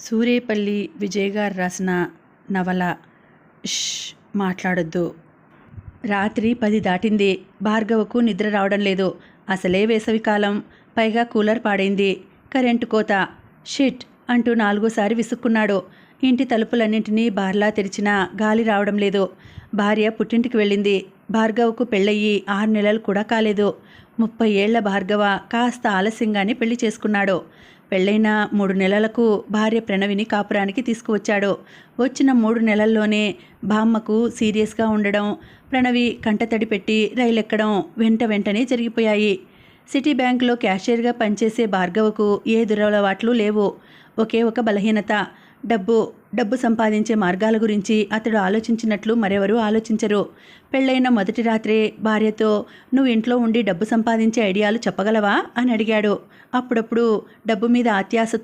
సూరేపల్లి విజయ్ గారు రాసిన నవల ష్ మాట్లాడొద్దు. రాత్రి పది దాటింది. భార్గవకు నిద్ర రావడం లేదు. అసలే వేసవికాలం పైగా కూలర్ పాడైంది. కరెంటు కోత. షిట్ అంటూ నాలుగోసారి విసుక్కున్నాడు. ఇంటి తలుపులన్నింటినీ బార్లా తెరిచినా గాలి రావడం లేదు. భార్య పుట్టింటికి వెళ్ళింది. భార్గవకు పెళ్ళయ్యి ఆరు నెలలు కూడా కాలేదు. ముప్పై ఏళ్ళ భార్గవ కాస్త ఆలస్యంగానే పెళ్ళి చేసుకున్నాడు. పెళ్ళైన మూడు నెలలకు భార్య ప్రణవిని కాపురానికి తీసుకువచ్చాడు. వచ్చిన మూడు నెలల్లోనే బామ్మకు సీరియస్గా ఉండడం ప్రణవి కంటతడి పెట్టి రైలు ఎక్కడం వెంట వెంటనే జరిగిపోయాయి. సిటీ బ్యాంకులో క్యాషియర్గా పనిచేసే భార్గవకు ఏ దురలవాట్లు లేవు. ఒకే ఒక బలహీనత డబ్బు డబ్బు సంపాదించే మార్గాల గురించి అతడు ఆలోచించినట్లు మరెవరూ ఆలోచించరు. పెళ్ళైన మొదటి రాత్రే భార్యతో నువ్వు ఇంట్లో ఉండి డబ్బు సంపాదించే ఐడియాలు చెప్పగలవా? అని అడిగాడు. అప్పుడప్పుడు డబ్బు మీద అత్యాశతో